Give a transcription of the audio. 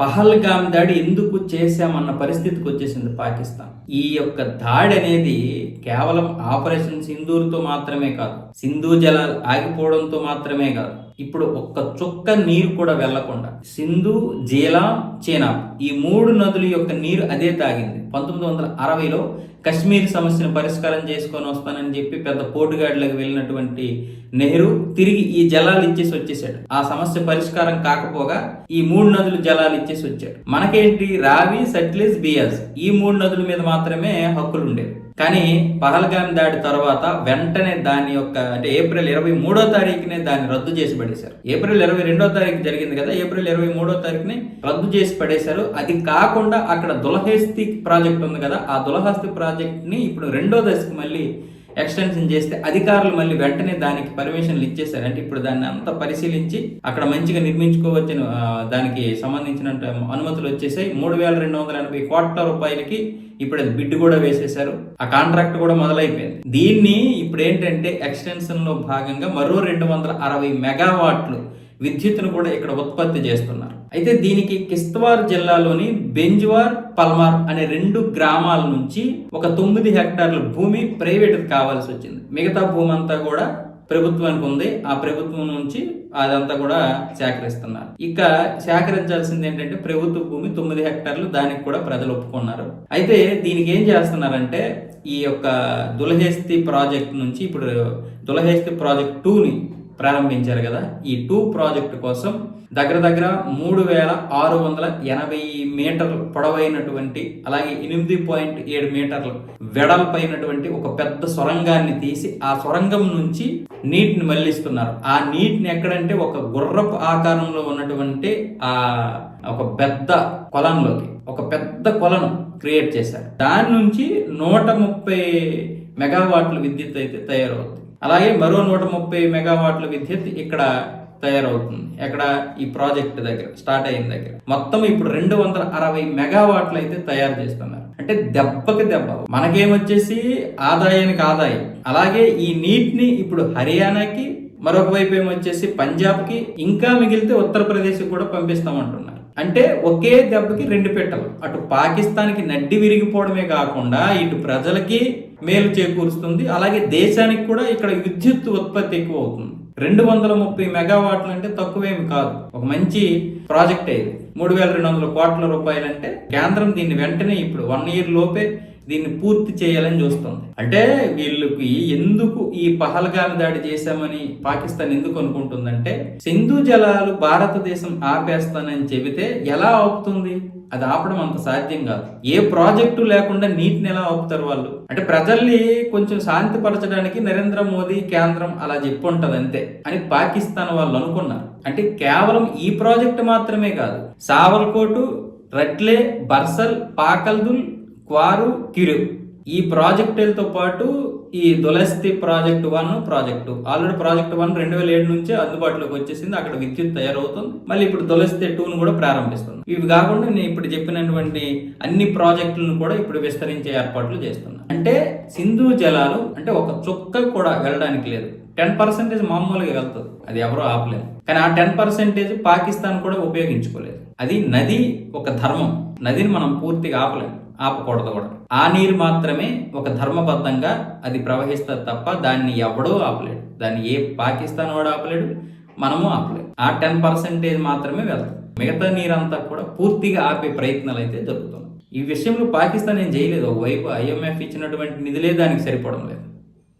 పహల్గామ్ దాడి ఎందుకు చేశామన్న పరిస్థితికి వచ్చేసింది పాకిస్తాన్. ఈ యొక్క దాడి అనేది కేవలం ఆపరేషన్ సింధూర్తో మాత్రమే కాదు సింధు జలాలు ఆగిపోవడంతో మాత్రమే కాదు ఇప్పుడు ఒక్క చుక్క నీరు కూడా వెళ్ళకుండా సింధు జీలాం చీనాబ్ ఈ మూడు నదుల యొక్క నీరు అదే తాగింది. పంతొమ్మిది వందల అరవైలో కశ్మీర్ సమస్యను పరిష్కారం చేసుకొని వస్తానని చెప్పి పెద్ద పోటుగాడిలకు వెళ్ళినటువంటి నెహ్రూ తిరిగి ఈ జలాలు ఇచ్చేసి వచ్చేసాడు. ఆ సమస్య పరిష్కారం కాకపోగా ఈ మూడు నదులు జలాలు ఇచ్చేసి వచ్చాడు. మనకేంటి? రావి సట్లెజ్ బియాస్ ఈ మూడు నదుల మీద మాత్రమే హక్కులు ఉండేవి. కానీ పహల్గాం దాడి తర్వాత వెంటనే దాని యొక్క అంటే ఏప్రిల్ ఇరవై మూడో తారీఖునే దాన్ని రద్దు చేసి పడేశారు. ఏప్రిల్ ఇరవై రెండో తారీఖు జరిగింది కదా ఏప్రిల్ ఇరవై మూడో తారీఖుని రద్దు చేసి పడేశారు. అది కాకుండా అక్కడ దులహేస్తి ప్రాజెక్ట్ ఉంది కదా ఆ దులహస్తి ప్రాజెక్ట్ ప్రాజెక్ట్ని ఇప్పుడు రెండో దశకు మళ్ళీ ఎక్స్టెన్షన్ చేస్తే అధికారులు మళ్ళీ వెంటనే దానికి పర్మిషన్లు ఇచ్చేసారు అంటే ఇప్పుడు దాన్ని అంతా పరిశీలించి అక్కడ మంచిగా నిర్మించుకోవచ్చిన దానికి సంబంధించిన అనుమతులు వచ్చేసాయి. మూడు వేల రెండు వందల ఎనభై కోట్ల రూపాయలకి ఇప్పుడు అది బిడ్ కూడా వేసేశారు. ఆ కాంట్రాక్ట్ కూడా మొదలైపోయింది. దీన్ని ఇప్పుడు ఏంటంటే ఎక్స్టెన్షన్లో భాగంగా మరో రెండు వందల అరవై మెగావాట్లు విద్యుత్తును కూడా ఇక్కడ ఉత్పత్తి చేస్తున్నారు. అయితే దీనికి కిస్తవార్ జిల్లాలోని బెంజ్వార్ పల్మార్ అనే రెండు గ్రామాల నుంచి ఒక తొమ్మిది హెక్టార్ల భూమి ప్రైవేట్ కావాల్సి వచ్చింది మిగతా భూమి అంతా కూడా ప్రభుత్వానికి ఉంది. ఆ ప్రభుత్వం నుంచి అదంతా కూడా సేకరిస్తున్నారు. ఇక సేకరించాల్సింది ఏంటంటే ప్రభుత్వ భూమి తొమ్మిది హెక్టార్లు దానికి కూడా ప్రజలు ఒప్పుకున్నారు. అయితే దీనికి ఏం చేస్తున్నారంటే ఈ యొక్క దులహేస్తి ప్రాజెక్ట్ నుంచి ఇప్పుడు దులహేస్తి ప్రాజెక్ట్ టూని ప్రారంభించారు కదా. ఈ టూ ప్రాజెక్ట్ కోసం దగ్గర దగ్గర మూడు వేల ఆరు వందల ఎనభై మీటర్లు పొడవైనటువంటి అలాగే ఎనిమిది పాయింట్ ఏడు మీటర్లు వెడల్పైనటువంటి ఒక పెద్ద సొరంగాన్ని తీసి ఆ సొరంగం నుంచి నీటిని మళ్ళిస్తున్నారు ఆ నీటిని ఎక్కడంటే ఒక గుర్రపు ఆకారంలో ఉన్నటువంటి ఆ ఒక పెద్ద కొలంలోకి ఒక పెద్ద కొలను క్రియేట్ చేశారు. దాని నుంచి నూట ముప్పై మెగావాట్ల విద్యుత్ అయితే తయారవుతుంది. అలాగే మరో నూట ముప్పై మెగావాట్ల విద్యుత్ ఇక్కడ తయారవుతుంది. ఎక్కడ? ఈ ప్రాజెక్ట్ దగ్గర స్టార్ట్ అయిన దగ్గర. మొత్తం ఇప్పుడు రెండు వందల అరవై మెగావాట్లు అయితే తయారు చేస్తున్నారు. అంటే దెబ్బకి దెబ్బ. మనకేమొచ్చేసి ఆదాయానికి ఆదాయం. అలాగే ఈ నీటిని ఇప్పుడు హర్యానాకి మరొక వైపు ఏమొచ్చేసి పంజాబ్కి ఇంకా మిగిలితే ఉత్తరప్రదేశ్కి కూడా పంపిస్తామంటున్నారు. అంటే ఒకే దెబ్బకి రెండు పెట్టలు. అటు పాకిస్తాన్కి నడ్డి విరిగిపోవడమే కాకుండా ఇటు ప్రజలకి మేలు చేకూరుస్తుంది. అలాగే దేశానికి కూడా ఇక్కడ విద్యుత్ ఉత్పత్తి ఎక్కువ అవుతుంది రెండు వందల ముప్పై మెగావాట్లు అంటే తక్కువేమి కాదు. ఒక మంచి ప్రాజెక్ట్ ఇది. మూడు వేల రెండు వందల కోట్ల రూపాయలు అంటే కేంద్రం దీన్ని వెంటనే ఇప్పుడు వన్ ఇయర్ లోపే దీన్ని పూర్తి చేయాలని చూస్తుంది. అంటే వీళ్ళకి ఎందుకు ఈ పహల్గామి దాడి చేశామని పాకిస్తాన్ ఎందుకు అనుకుంటుందంటే సింధు జలాలు భారతదేశం ఆపేస్తానని చెబితే ఎలా ఆపుతుంది? అది ఆపడం అంత సాధ్యం కాదు. ఏ ప్రాజెక్టు లేకుండా నీటిని ఎలా ఆపుతారు వాళ్ళు? అంటే ప్రజల్ని కొంచెం శాంతిపరచడానికి నరేంద్ర మోదీ కేంద్రం అలా చెప్పి అంతే అని పాకిస్తాన్ వాళ్ళు అనుకున్నారు. అంటే కేవలం ఈ ప్రాజెక్టు మాత్రమే కాదు సావల్కోటు రట్లే బర్సల్ పాకల్దుల్ క్వారు కిరు. ఈ ప్రాజెక్టులతో పాటు ఈ Dulhasti project one project already project one రెండు వేల ఏడు నుంచే అందుబాటులోకి వచ్చేసింది. అక్కడ విద్యుత్ తయారవుతుంది. మళ్ళీ ఇప్పుడు దులస్తి టూను కూడా ప్రారంభిస్తుంది. ఇవి కాకుండా నేను ఇప్పుడు చెప్పినటువంటి అన్ని ప్రాజెక్టులను కూడా ఇప్పుడు విస్తరించే ఏర్పాట్లు చేస్తున్నాను. అంటే సింధు జలాలు అంటే ఒక చుక్క కూడా వెళ్ళడానికి లేదు. టెన్ పర్సెంటేజ్ మామూలుగా వెళ్తుంది. అది ఎవరో ఆపలేదు. కానీ ఆ టెన్ పర్సెంటేజ్ పాకిస్తాన్ కూడా ఉపయోగించుకోలేదు. అది నది ఒక ధర్మం. నదిని మనం పూర్తిగా ఆపలేము. ఆపకూడదు కూడా. ఆ నీరు మాత్రమే ఒక ధర్మబద్ధంగా అది ప్రవహిస్తుంది తప్ప దాన్ని ఎవడో ఆపలేడు. దాన్ని ఏ పాకిస్తాన్ వాడు ఆపలేడు మనము ఆపలేదు ఆ టెన్ పర్సెంటేజ్ మాత్రమే వెళ్తాం. మిగతా నీరంతా కూడా పూర్తిగా ఆపే ప్రయత్నాలు అయితే జరుగుతున్నాయి. ఈ విషయంలో పాకిస్తాన్ ఏం చేయలేదు. ఒకవైపు ఐఎంఎఫ్ ఇచ్చినటువంటి నిధులే దానికి సరిపడం లేదు.